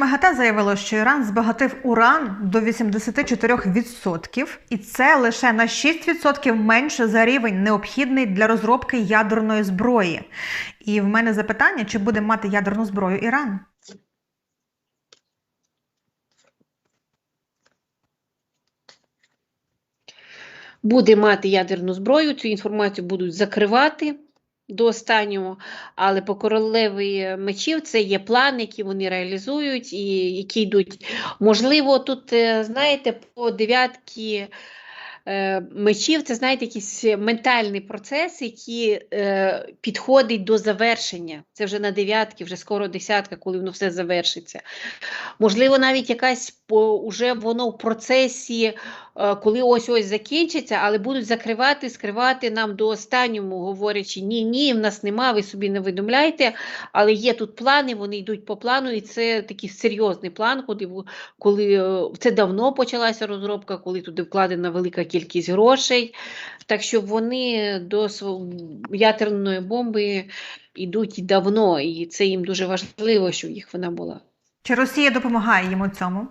МАГАТЕ заявило, що Іран збагатив уран до 84%, і це лише на 6% менше за рівень необхідний для розробки ядерної зброї. І в мене запитання, чи буде мати ядерну зброю Іран? буде мати ядерну зброю, цю інформацію будуть закривати до останнього, але по королеві мечів це є план, який вони реалізують і які йдуть. Можливо, тут, е, знаєте, по дев'ятки мечів, це знаєте, якийсь ментальний процес, який е, підходить до завершення. Це вже на дев'ятки, вже скоро десятка, коли воно все завершиться. Можливо, навіть якась уже воно в процесі, е, коли ось ось закінчиться, але будуть закривати, скривати нам до останнього, говорячи, ні, ні, в нас нема, ви собі не видумляйте, але є тут плани, вони йдуть по плану, і це такий серйозний план, коли, коли е, це давно почалася розробка, коли туди вкладена велика кількість грошей. Так що вони до ядерної бомби йдуть давно, і це їм дуже важливо, щоб їх вона була. Чи Росія допомагає їм у цьому?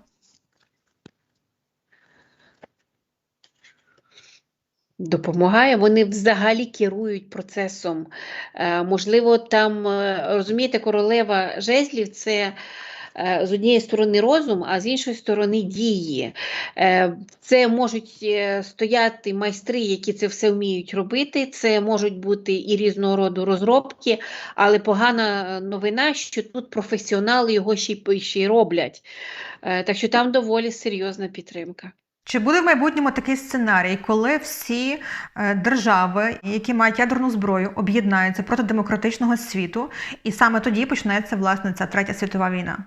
Допомагає, вони взагалі керують процесом. Е, можливо, там, е, розумієте, королева жезлів це з однієї сторони розум, а з іншої сторони дії. Е, це можуть е, стояти майстри, які це все вміють робити. Це можуть бути і різного роду розробки, але погана новина, що тут професіонали його ще й, ще й роблять. Е, так що там доволі серйозна підтримка. Чи буде в майбутньому такий сценарій, коли всі е, держави, які мають ядерну зброю, об'єднаються проти демократичного світу, і саме тоді почнеться власне ця третя світова війна?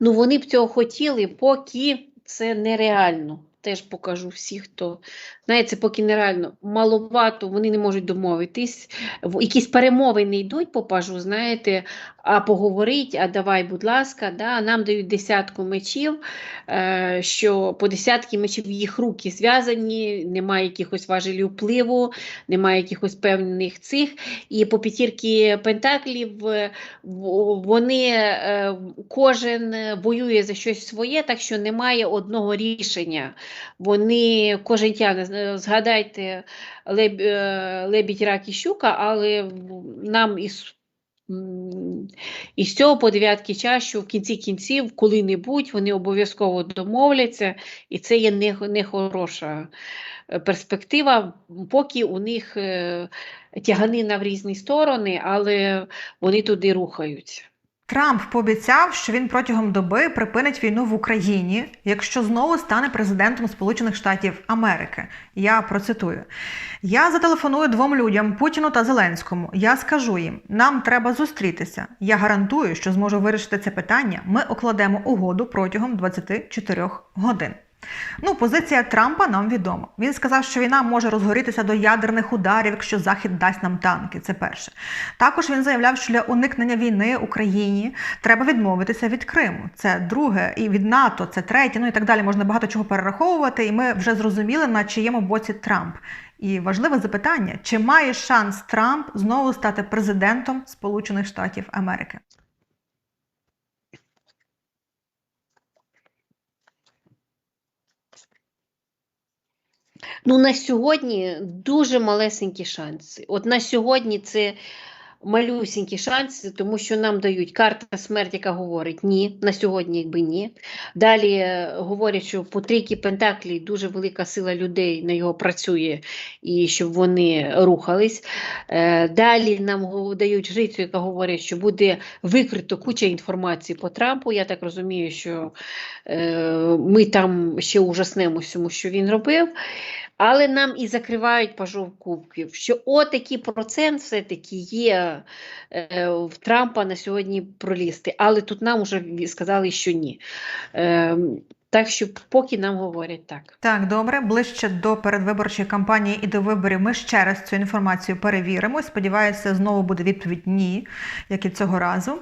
Ну, вони б цього хотіли, поки це нереально. Теж покажу всі, хто знаєте, поки нереально. Маловато, вони не можуть домовитись. В- Якісь перемовини йдуть по пажу, знаєте, а поговорить, а давай, будь ласка, да, нам дають десятку мечів, е, що по десятки мечів їх руки зв'язані, немає якихось важелів впливу, немає якихось певних цих. І по п'ятірки пентаклів е, вони е, кожен воює за щось своє, так що немає одного рішення. Вони кожен тягне, згадайте лебідь, рак і щука, але нам із, м, з цього по дев'ятки час, що в кінці кінців, коли-небудь вони обов'язково домовляться, і це є не, нехороша е, перспектива, поки у них е, тяганина в різні сторони, але вони туди рухаються. Трамп пообіцяв, що він протягом доби припинить війну в Україні, якщо знову стане президентом Сполучених Штатів Америки. Я процитую: Я зателефоную двом людям Путіну та Зеленському. Я скажу їм, нам треба зустрітися. Я гарантую, що зможу вирішити це питання. Ми окладемо угоду протягом 24 годин. Ну, позиція Трампа нам відома. Він сказав, що війна може розгорітися до ядерних ударів, якщо Захід дасть нам танки. Це перше. Також він заявляв, що для уникнення війни Україні треба відмовитися від Криму. Це друге, і від НАТО, це третє, ну і так далі. Можна багато чого перераховувати, і ми вже зрозуміли, на чиєму боці Трамп. І важливе запитання: чи має шанс Трамп знову стати президентом Сполучених Штатів Америки? Ну, на сьогодні дуже малесенькі шанси. От на сьогодні це малюсенькі шанси, тому що нам дають карта смерть, яка говорить ні, на сьогодні якби ні. Далі е, говорять, що по трійки Пентаклі дуже велика сила людей на його працює, і щоб вони рухались. Е, Далі нам дають жрицю, яка говорить, що буде викрито куча інформації по Трампу. Я так розумію, що е, ми там ще ужаснемо всьому, що він робив. Але нам і закривають пажов кубків, що отакий процент все-таки є е, в Трампа на сьогодні пролізти. Але тут нам вже сказали, що ні. Е, так що поки нам говорять так. Так, добре, ближче до передвиборчої кампанії і до виборів ми ще раз цю інформацію перевіримо. Сподіваюся, знову буде відповідь ні, як і цього разу.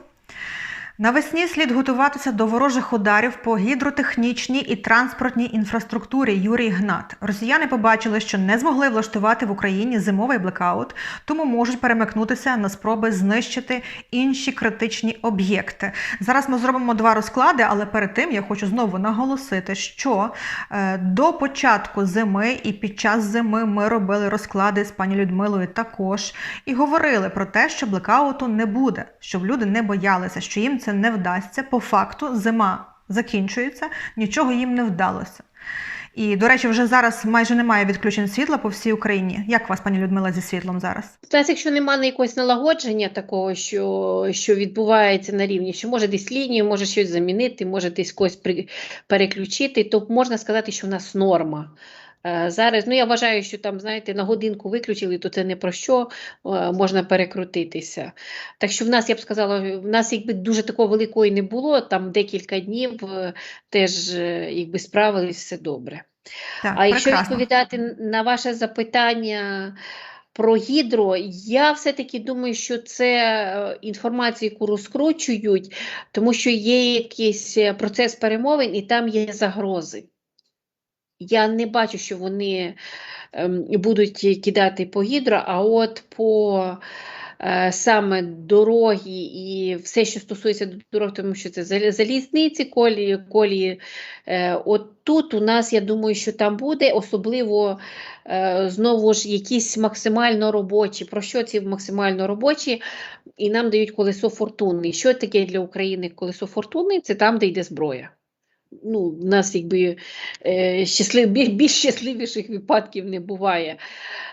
Навесні слід готуватися до ворожих ударів по гідротехнічній і транспортній інфраструктурі. Юрій Гнат. Росіяни побачили, що не змогли влаштувати в Україні зимовий блекаут, тому можуть перемикнутися на спроби знищити інші критичні об'єкти. Зараз ми зробимо два розклади, але перед тим я хочу знову наголосити, що е, до початку зими і під час зими ми робили розклади з пані Людмилою також і говорили про те, що блекауту не буде, щоб люди не боялися, що їм це не вдасться. По факту зима закінчується, нічого їм не вдалося. І, до речі, вже зараз майже немає відключень світла по всій Україні. Як у вас, пані Людмила, зі світлом зараз? Тобто, якщо немає якогось налагодження такого, що, що відбувається на рівні, що може десь лінію, може щось замінити, може десь когось переключити, то можна сказати, що в нас норма. Е, Зараз, ну я вважаю, що там, знаєте, на годинку виключили, то це не про що е, можна перекрутитися. Так що в нас, я б сказала, в нас якби дуже такого великої не було, там декілька днів е, теж якби справились все добре. Так, А якщо прекрасно. відповідати на ваше запитання про гідро, я все-таки думаю, що це інформація, яку розкручують, тому що є якийсь процес перемовин і там є загрози. Я не бачу, що вони ем, будуть кидати по гідро, а от по е, саме дороги і все, що стосується дорог, тому що це зал- залізниці, колії, колії. Е, от тут у нас, я думаю, що там буде, особливо е, знову ж якісь максимально робочі. Про що ці максимально робочі? І нам дають колесо фортуни. Що таке для України колесо фортуни? Це там, де йде зброя. Ну, в нас якби е, щаслив, більш щасливіших випадків не буває.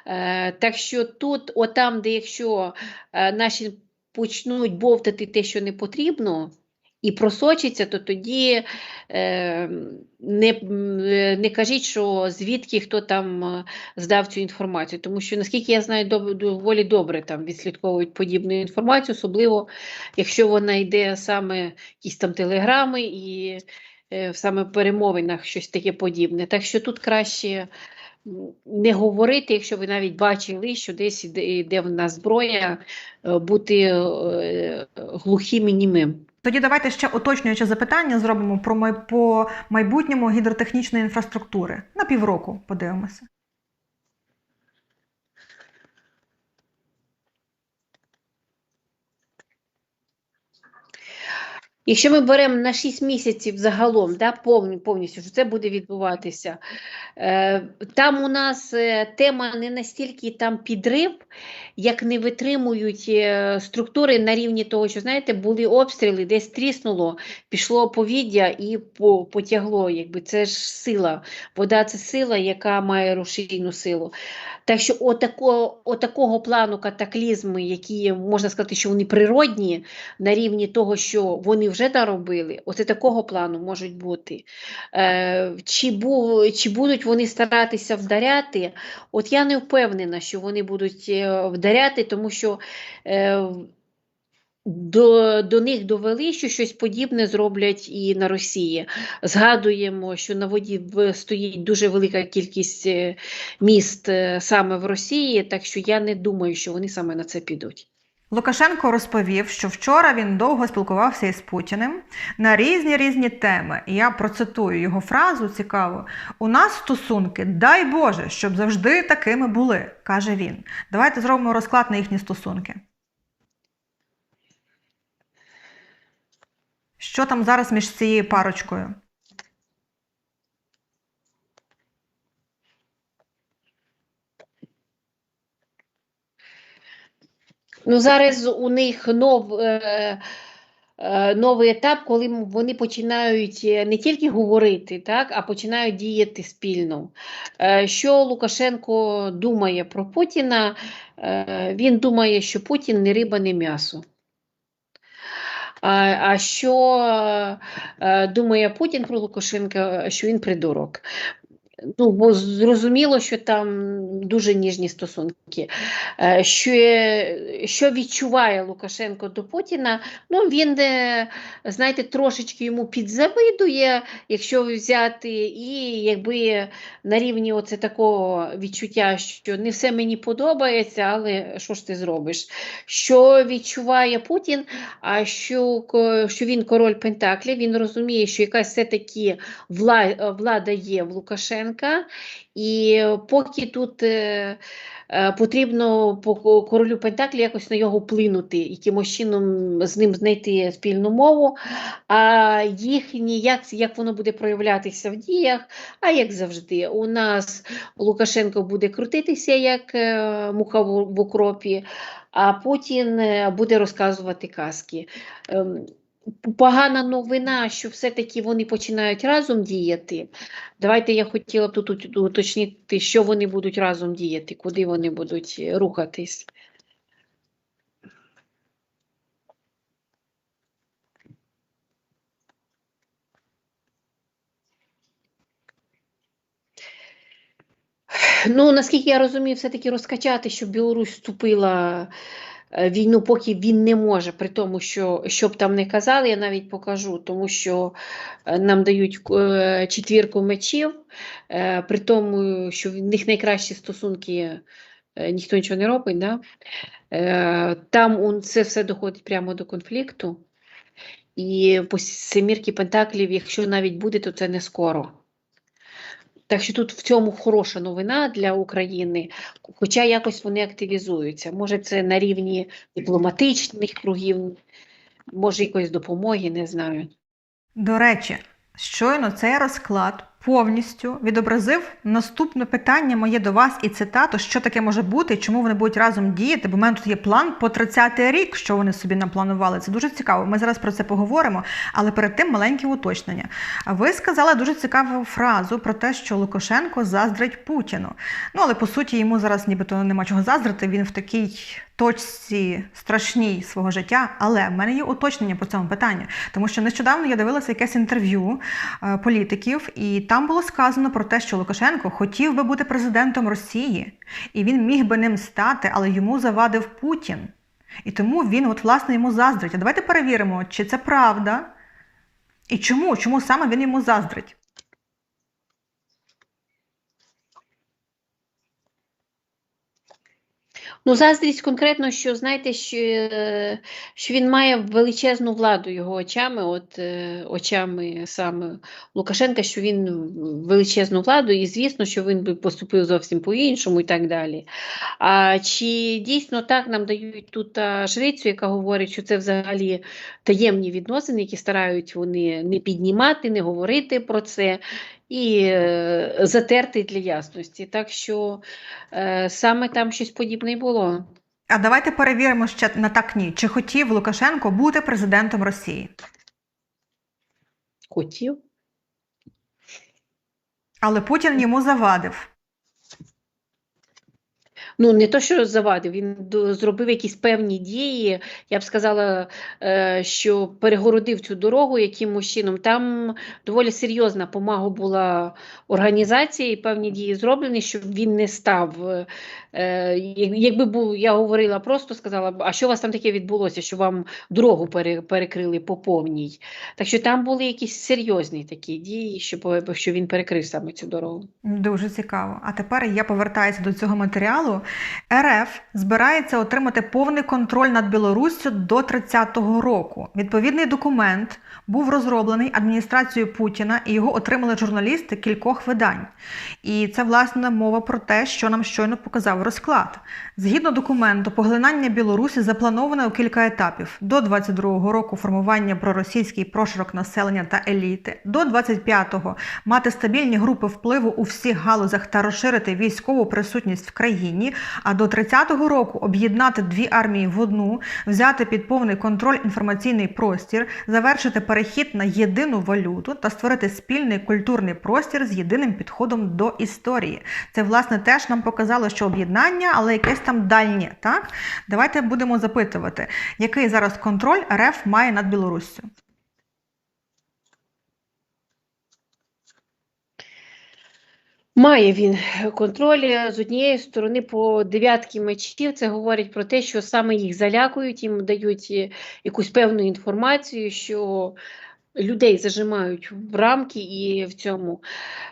Е, так що тут, отам, де якщо е, наші почнуть бовтати те, що не потрібно, і просочиться, то тоді е, не, не кажіть, що звідки хто там здав цю інформацію. Тому що, наскільки я знаю, дов- доволі добре там відслідковують подібну інформацію, особливо якщо вона йде саме якісь там телеграми і саме в перемовинах щось таке подібне. Так що тут краще не говорити, якщо ви навіть бачили, що десь іде в нас зброя, е, бути е, глухим і німим. Тоді давайте ще уточнююче запитання зробимо про май... по майбутньому гідротехнічної інфраструктури. На півроку подивимося. Якщо ми беремо на 6 місяців загалом, да, повні- повністю, що це буде відбуватися, е, там у нас е, тема не настільки там підрив, як не витримують е, структури на рівні того, що, знаєте, були обстріли, десь тріснуло, пішло повіддя і по, потягло. Якби це ж сила. Вода це сила, яка має рушійну силу. Так що отако, отакого плану катаклізми, які можна сказати, що вони природні, на рівні того, що вони вже наробили, оце такого плану можуть бути. Е, чи, бу, чи будуть вони старатися вдаряти? От я не впевнена, що вони будуть е, вдаряти, тому що е, до, до них довели, що щось подібне зроблять і на Росії. Згадуємо, що на воді стоїть дуже велика кількість е, міст е, саме в Росії, так що я не думаю, що вони саме на це підуть. Лукашенко розповів, що вчора він довго спілкувався із Путіним на різні різні теми. І я процитую його фразу цікаво: у нас стосунки, дай Боже, щоб завжди такими були, каже він. Давайте зробимо розклад на їхні стосунки. Що там зараз між цією парочкою? Ну, зараз у них нов, е, е, новий етап, коли вони починають е, не тільки говорити, так, а починають діяти спільно. Е, що Лукашенко думає про Путіна? Е, він думає, що Путін не риба, не м'ясо. А, а що е, думає Путін про Лукашенка, що він придурок. Ну, бо зрозуміло, що там дуже ніжні стосунки. Е, Що, е, що відчуває Лукашенко до Путіна? Ну, він, е, знаєте, трошечки йому підзавидує, якщо взяти, і якби на рівні оце такого відчуття, що не все мені подобається, але що ж ти зробиш? Що відчуває Путін, а що, що він король Пентаклів, він розуміє, що якась все-таки влада є в Лукашенка, і поки тут е, е, потрібно по королю Пентаклі якось на його вплинути, якимось чином з ним знайти спільну мову, а їхні, як, як воно буде проявлятися в діях, а як завжди, у нас Лукашенко буде крутитися, як е, муха в, укропі, а Путін е, буде розказувати казки. Ем, Погана новина, що все-таки вони починають разом діяти. Давайте я хотіла тут уточнити, що вони будуть разом діяти, куди вони будуть е, рухатись. Ну, наскільки я розумію, все-таки розкачати, щоб Білорусь вступила війну, поки він не може, при тому, що що б там не казали, я навіть покажу, тому що е, нам дають е, четвірку мечів, е, при тому, що в них найкращі стосунки, е, ніхто нічого не робить. Да? Е, Там це все доходить прямо до конфлікту. І по семірки Пентаклів, якщо навіть буде, то це не скоро. Так що тут в цьому хороша новина для України, хоча якось вони активізуються. Може, це на рівні дипломатичних кругів, може, якоїсь допомоги, не знаю. До речі, щойно цей розклад повністю відобразив наступне питання моє до вас і цитату, що таке може бути чому вони будуть разом діяти, бо в мене тут є план по 30-й рік, що вони собі напланували. Це дуже цікаво. Ми зараз про це поговоримо, але перед тим маленьке уточнення. Ви сказали дуже цікаву фразу про те, що Лукашенко заздрить Путіну. Ну, але по суті йому зараз нібито нема чого заздрити. Він в такій точці страшній свого життя. Але в мене є уточнення по цьому питанню, тому що нещодавно я дивилася якесь інтерв'ю е, політиків, і там було сказано про те, що Лукашенко хотів би бути президентом Росії, і він міг би ним стати, але йому завадив Путін. І тому він, от, власне, йому заздрить. А давайте перевіримо, чи це правда, і чому? Чому саме він йому заздрить? Ну, заздрість конкретно, що знаєте, що, е, що він має величезну владу його очами, от е, очами саме Лукашенка, що він величезну владу, і звісно, що він би поступив зовсім по-іншому і так далі. А чи дійсно так нам дають тут жрицю, яка говорить, що це взагалі таємні відносини, які старають вони не піднімати, не говорити про це. І е, затерти для ясності. Так що е, саме там щось подібне й було. А давайте перевіримо ще на так ні. Чи хотів Лукашенко бути президентом Росії? Хотів. Але Путін йому завадив. Ну, не то, що завадив, він зробив якісь певні дії. Я б сказала, е, що перегородив цю дорогу якимось чином. Там доволі серйозна помага була організації, певні дії зроблені, щоб він не став. е, як- Якби був, я говорила просто, сказала а що у вас там таке відбулося, що вам дорогу пере- перекрили по повній. Так що там були якісь серйозні такі дії, щоб, що він перекрив саме цю дорогу. Дуже цікаво. А тепер я повертаюся до цього матеріалу. РФ збирається отримати повний контроль над Білоруссю до 30-го року. Відповідний документ був розроблений адміністрацією Путіна і його отримали журналісти кількох видань. І це власне мова про те, що нам щойно показав розклад. Згідно документу, поглинання Білорусі заплановане у кілька етапів: до 22-го року формування проросійський прошарок населення та еліти, до 25-го мати стабільні групи впливу у всіх галузях та розширити військову присутність в країні. А до 30-го року об'єднати дві армії в одну, взяти під повний контроль інформаційний простір, завершити перехід на єдину валюту та створити спільний культурний простір з єдиним підходом до історії. Це власне теж нам показало, що об'єднання, але якесь там дальнє. Так давайте будемо запитувати, який зараз контроль РФ має над Білоруссю. Має він контроль з однієї сторони по дев'ятки мечів. Це говорить про те, що саме їх залякують, їм дають е, якусь певну інформацію, що людей зажимають в рамки і в цьому.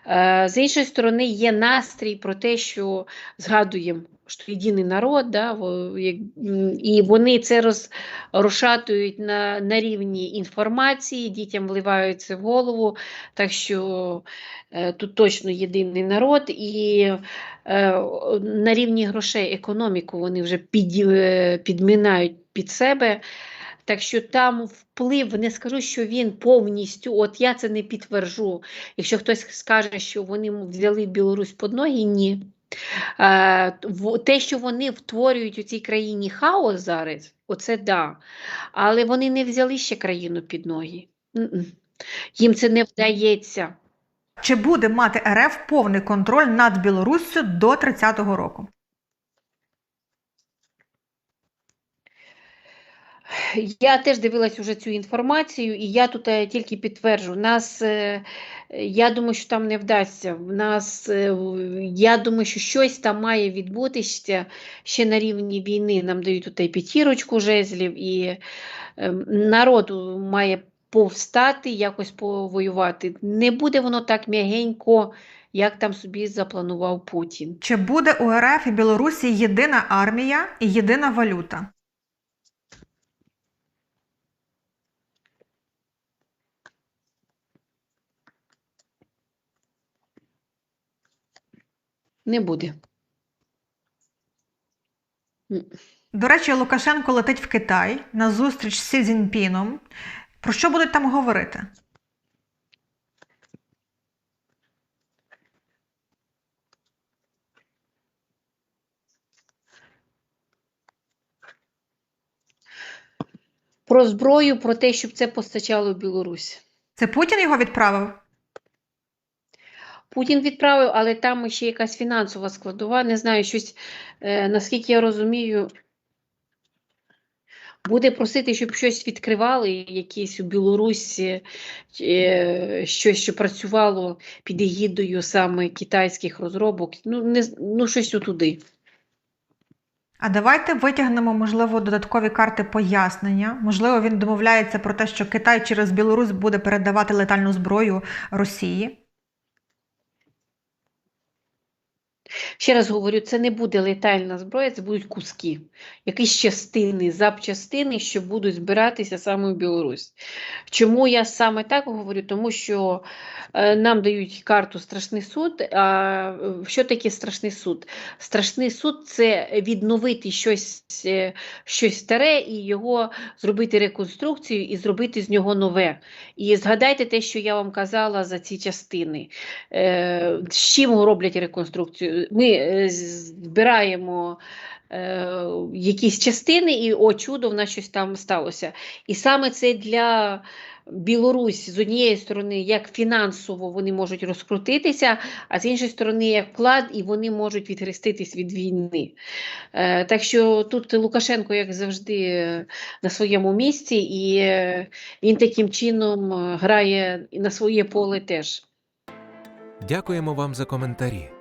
Е, З іншої сторони, є настрій про те, що згадуємо, що єдиний народ, да, і вони це роз, розшатують на, на рівні інформації, дітям вливають це в голову. Так що е, тут точно єдиний народ, і е, на рівні грошей економіку вони вже під, е, підмінають під себе. Так що там вплив, не скажу, що він повністю, от я це не підтверджу. Якщо хтось скаже, що вони взяли Білорусь під ноги, ні. Е, Те, що вони втворюють у цій країні хаос зараз, оце да. Але вони не взяли ще країну під ноги. Їм це не вдається. Чи буде мати РФ повний контроль над Білоруссю до 30-го року? Я теж дивилась уже цю інформацію, і я тут е, тільки підтверджу. Нас, е, я думаю, що там не вдасться. Нас, е, я думаю, що щось там має відбутися ще на рівні війни. Нам дають тут п'ятірочку жезлів, і е, народ має повстати, якось повоювати. Не буде воно так м'ягенько, як там собі запланував Путін. Чи буде у РФ і Білорусі єдина армія і єдина валюта? Не буде. До речі, Лукашенко летить в Китай на зустріч з Сі Цзіньпіном. Про що будуть там говорити? Про зброю, про те, щоб це постачало в Білорусь. Це Путін його відправив? Путін відправив, але там ще якась фінансова складова. Не знаю, щось, е, наскільки я розумію, буде просити, щоб щось відкривали, якісь у Білорусі, е, щось, що працювало під егідою саме китайських розробок. Ну, не, ну щось туди. А давайте витягнемо, можливо, додаткові карти пояснення. Можливо, він домовляється про те, що Китай через Білорусь буде передавати летальну зброю Росії. Ще раз говорю, це не буде летальна зброя, це будуть куски, якісь частини, запчастини, що будуть збиратися саме в Білорусь. Чому я саме так говорю? Тому що е, нам дають карту страшний суд. А е, що таке страшний суд? Страшний суд це відновити щось, е, щось старе і його зробити реконструкцію і зробити з нього нове. І згадайте те, що я вам казала за ці частини. З чим роблять реконструкцію? Ми е, збираємо е, якісь частини, і о, чудо, в нас щось там сталося. І саме це для Білорусь з однієї сторони, як фінансово вони можуть розкрутитися, а з іншої сторони, як вклад, і вони можуть відхреститись від війни. Е, так що тут Лукашенко, як завжди, на своєму місці, і він таким чином грає на своє поле теж. Дякуємо вам за коментарі.